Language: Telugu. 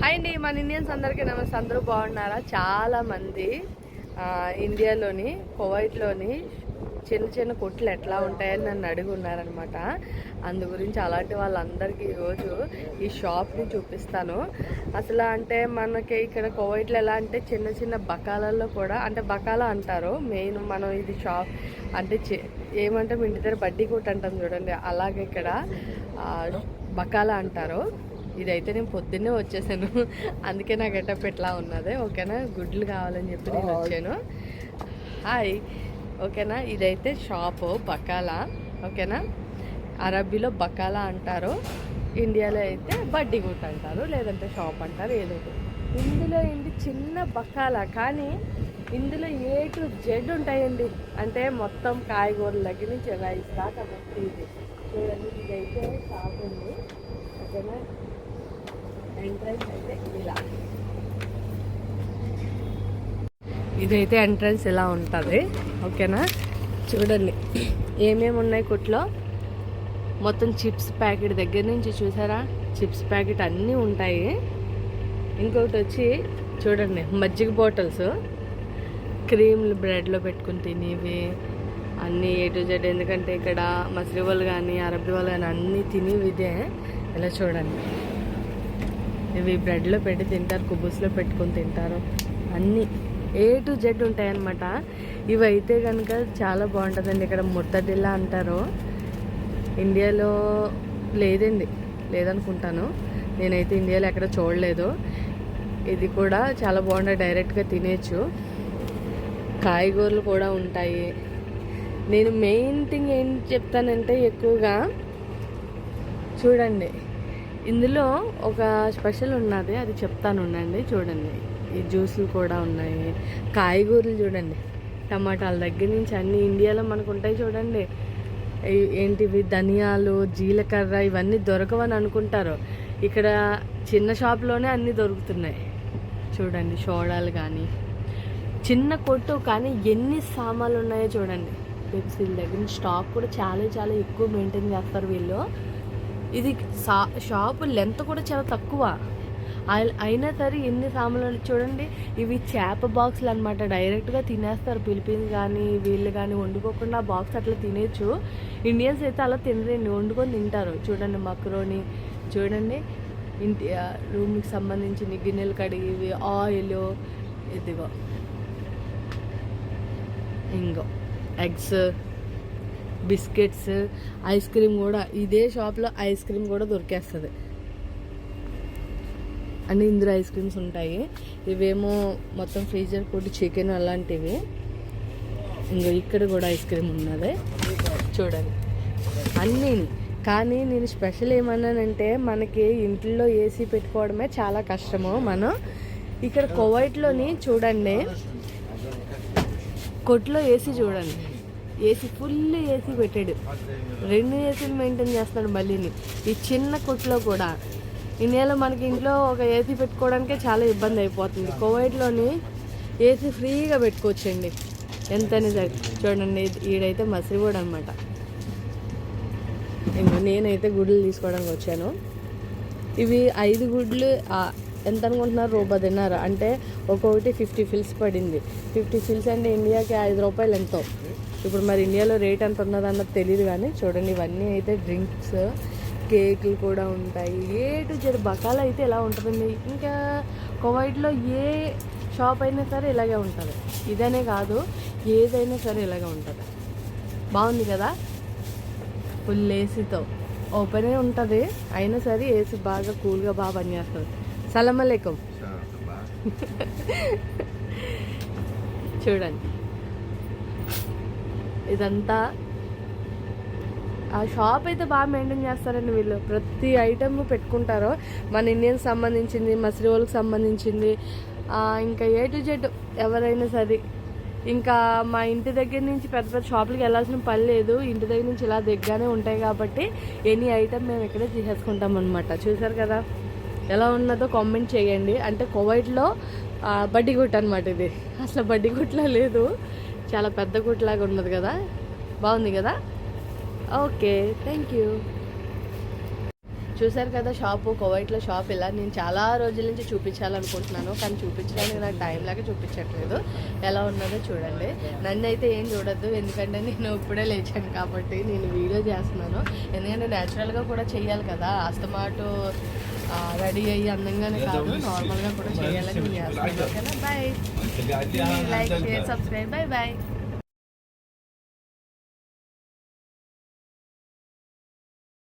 హాయ్ అండి మన ఇండియన్స్ అందరికీ నమస్తే. అందరూ బాగున్నారా? చాలా మంది ఇండియాలోని కువైట్లోని చిన్న చిన్న కొట్లు ఎట్లా ఉంటాయని నన్ను అడిగి ఉన్నారనమాట అందు గురించి అలాంటి వాళ్ళందరికీ ఈరోజు ఈ షాప్ని చూపిస్తాను. అసలు అంటే మనకి ఇక్కడ కోవైట్లో ఎలా అంటే చిన్న చిన్న బకాలలో కూడా అంటే బకాలా అంటారు మెయిన్ మనం ఇది షాప్ అంటే చి- ఏమంటాం ఇంటి దగ్గర బడ్డీ కొట్టు అంటాం చూడండి అలాగే ఇక్కడ బకాల బకాలా అంటారు. ఇదైతే నేను పొద్దున్నే వచ్చేసాను. అందుకే నా గెటప్ ఎట్లా ఉన్నది. ఓకేనా? గుడ్లు కావాలని చెప్పి నేను వచ్చాను. హాయ్ ఓకేనా? ఇదైతే షాపు బకాలా. ఓకేనా? అరబీలో బకాలా అంటారు. ఇండియాలో అయితే బడ్డీ గుట్ అంటారు. లేదంటే షాప్ అంటారు. ఏదో. ఇందులో ఏంటి? చిన్న బకాలా. కానీ ఇందులో ఏ టు జెడ్ ఉంటాయండి. అంటే మొత్తం కాయగూరల దగ్గర నుంచి రైస్ దాకా ఇది. చూడండి ఇదైతే షాప్ ఉంది ఓకేనా ఎంట్రన్స్ అయితే ఇలా. ఇదైతే ఎంట్రన్స్ ఇలా ఉంటుంది. ఓకేనా? చూడండి. ఏమేమి ఉన్నాయి కుట్లో? మొత్తం చిప్స్ ప్యాకెట్ దగ్గర నుంచి చూసారా? చిప్స్ ప్యాకెట్ అన్నీ ఉంటాయి. ఇంకొకటి వచ్చి చూడండి మజ్జిగ బాటిల్స్. క్రీమ్లు బ్రెడ్లో పెట్టుకుని తినేవి. అన్నీ ఏ టు జెడ్ ఎందుకంటే ఇక్కడ మసరి వాళ్ళు కానీ అరబీ వాళ్ళు కానీ అన్నీ తినేవి ఇదే. ఇలా చూడండి. ఇవి బ్రెడ్లో పెట్టి తింటారు కుబుస్లో పెట్టుకొని తింటారు. అన్నీ ఏ టు జెడ్ ఉంటాయన్నమాట. ఇవి అయితే కనుక చాలా బాగుంటుందండి. ఇక్కడ ముత్తడిల్లా అంటారు. ఇండియాలో లేదండి. లేదనుకుంటాను. నేనైతే ఇండియాలో ఎక్కడ చూడలేదు. ఇది కూడా చాలా బాగుంటుంది. డైరెక్ట్గా తినేచ్చు. కాయగూరలు కూడా ఉంటాయి. నేను మెయిన్ థింగ్ ఏం చెప్తానంటే ఎక్కువగా చూడండి. ఇందులో ఒక స్పెషల్ ఉన్నది అది చెప్తాను ఉండండి చూడండి. ఈ జ్యూసులు కూడా ఉన్నాయి కాయగూరలు చూడండి. టమాటాల దగ్గర నుంచి అన్ని ఇండియాలో మనకు ఉంటాయి చూడండి ఏంటివి? ధనియాలు జీలకర్ర ఇవన్నీ దొరకవని అనుకుంటారు. ఇక్కడ చిన్న షాప్లోనే అన్నీ దొరుకుతున్నాయి. చూడండి సోడాలు కానీ. చిన్న కొట్టు కానీ ఎన్ని సామాన్లు ఉన్నాయో చూడండి. పెప్సీల దగ్గర నుంచి స్టాక్ కూడా చాలా చాలా ఎక్కువ మెయింటైన్ చేస్తారు వీళ్ళు. ఇది సా షాపు లెంత్ కూడా చాలా తక్కువ. అయినా సరే ఎన్ని సామాన్లు చూడండి ఇవి చేప బాక్సులు అనమాట డైరెక్ట్గా తినేస్తారు ఫిలిపీన్స్ కానీ వీళ్ళు కానీ వండుకోకుండా ఆ బాక్స్ అట్లా తినేచ్చు ఇండియన్స్ అయితే అలా తినరండి వండుకొని తింటారు. చూడండి మక్రోని చూడండి. ఇంటి రూమ్కి సంబంధించిన గిన్నెలు కడిగివి ఆయిల్ ఇదిగో. ఇంకో ఎగ్స్. బిస్కెట్స్ ఐస్ క్రీమ్ కూడా. ఇదే షాప్లో ఐస్ క్రీమ్ కూడా దొరికేస్తుంది. అన్ని ఇందులో ఐస్ క్రీమ్స్ ఉంటాయి. ఇవేమో మొత్తం ఫ్రీజర్ కొట్టి చికెన్ అలాంటివి. ఇంకా ఇక్కడ కూడా ఐస్ క్రీమ్ ఉన్నది. చూడండి. అన్నీ. కానీ నేను స్పెషల్ ఏమన్నానంటే మనకి ఇంట్లో ఏసీ పెట్టుకోవడమే చాలా కష్టము. మనం ఇక్కడ కోవైట్లోని చూడండి. కొట్లో ఏసీ చూడండి. ఏసీ ఫుల్ ఏసీ పెట్టాడు. రెండు ఏసీలు మెయింటైన్ చేస్తాడు మళ్ళీని. ఈ చిన్న కొట్లో కూడా. ఇండియాలో మనకి ఇంట్లో ఒక ఏసీ పెట్టుకోవడానికే చాలా ఇబ్బంది అయిపోతుంది. కువైట్లోని ఏసీ ఫ్రీగా పెట్టుకోవచ్చండి. ఎంతైనా సరే. చూడండి ఈడైతే మసిరిగూడ అనమాట ఇంకా నేనైతే గుడ్లు తీసుకోవడానికి వచ్చాను. ఇవి ఐదు గుడ్లు ఎంత అనుకుంటున్నారు? రూపాయి తిన్నారు? అంటే ఒక్కొక్కటి ఫిఫ్టీ ఫిల్స్ పడింది. ఫిఫ్టీ ఫిల్స్ అంటే ఇండియాకి ఐదు రూపాయలు ఎంతో. ఇప్పుడు మరి ఇండియాలో రేట్ ఎంత ఉన్నది అన్నది తెలియదు కానీ చూడండి ఇవన్నీ అయితే డ్రింక్స్ కేకులు కూడా ఉంటాయి. ఏ టు జెడ్ బకాలు అయితే ఎలా ఉంటుందండి? ఇంకా కువైట్లో ఏ షాప్ అయినా సరే ఇలాగే ఉంటుంది. ఇదనే కాదు ఏదైనా సరే ఇలాగే ఉంటుంది. బాగుంది కదా? ఫుల్ ఏసీతో. ఓపెనే ఉంటుంది అయినా సరే ఏసీ బాగా కూల్గా బాగా పనిచేస్తుంది. సలాం అలైకుం. చూడండి. ఇదంతా. ఆ షాప్ అయితే బాగా మెయింటైన్ చేస్తారండి వీళ్ళు. ప్రతి ఐటమ్ పెట్టుకుంటారు. మన ఇండియన్స్ సంబంధించింది మసిరి వాళ్ళకి సంబంధించింది. ఇంకా ఏ టు జెడ్ ఎవరైనా సరే. ఇంకా మా ఇంటి దగ్గర నుంచి పెద్ద పెద్ద షాపులకి వెళ్ళాల్సిన పని లేదు. ఇంటి దగ్గర నుంచి ఇలా దగ్గరనే ఉంటాయి కాబట్టి ఎనీ ఐటమ్ మేము ఇక్కడే తీసేసుకుంటాం అనమాట చూసారు కదా? ఎలా ఉన్నదో కామెంట్ చేయండి. అంటే కోవైట్లో బడ్డీ గుట్ అనమాట ఇది. అసలు బడ్డీ గుట్లా లేదు. చాలా పెద్ద గుట్లాగా ఉన్నది కదా? బాగుంది కదా? ఓకే థ్యాంక్ యూ చూశారు కదా షాపు? కోవైట్లో షాప్ ఇలా నేను చాలా రోజుల నుంచి చూపించాలనుకుంటున్నాను. కానీ చూపించడానికి నాకు టైం లాగా చూపించట్లేదు. ఎలా ఉన్నదో చూడండి. నన్ను అయితే ఏం చూడద్దు. ఎందుకంటే నేను ఇప్పుడే లేచాను కాబట్టి నేను వీడియో చేస్తున్నాను. ఎందుకంటే న్యాచురల్గా కూడా చేయాలి కదా. అస్తమాటు రెడీ అయ్యి అందంగానే కాదు. నార్మల్గా కూడా చేయాలని ఓకేనా? Bye like share subscribe bye bye